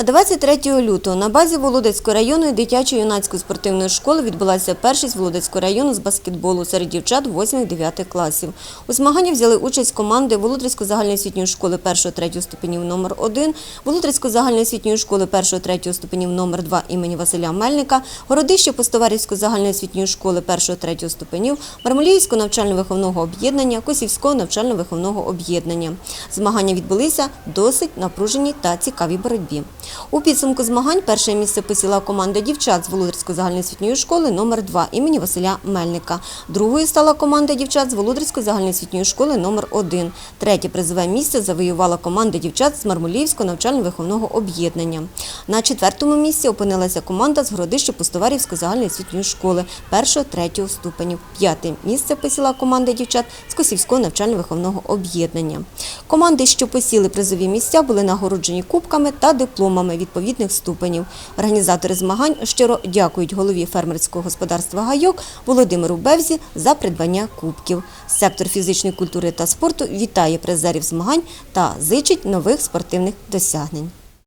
А 23 лютого на базі Володецької районної дитячої юнацької спортивної школи відбулася першість Володецького району з баскетболу серед дівчат 8-9 класів. У змаганні взяли участь команди Володарської загальноосвітньої школи 1-3 ступенів номер 1 Володарської загальноосвітньої школи 1-3 ступенів номер 2 імені Василя Мельника, Городище Постоварівської загальноосвітньої школи 1-3 ступенів, Мармоліївського навчально-виховного об'єднання, Косівського навчально-виховного об'єднання. Змагання відбулися досить напруженій та цікавій боротьбі. У підсумку змагань перше місце посіла команда дівчат з Володарської загальноосвітньої школи номер 2 імені Василя Мельника. Другою стала команда дівчат з Володарської загальноосвітньої школи номер 1 Третє призове місце завоювала команда дівчат з Мармулівського навчально-виховного об'єднання. На четвертому місці опинилася команда з Городище Пустоварівської загальноосвітньої школи першого-третього ступенів. П'яте місце посіла команда дівчат з Косівського навчально-виховного об'єднання. Команди, що посіли призові місця, були нагороджені кубками та дипломами відповідних ступенів. Організатори змагань щиро дякують голові фермерського господарства Гайок Володимиру Бевзі за придбання кубків. Сектор фізичної культури та спорту вітає призерів змагань та зичить нових спортивних досягнень.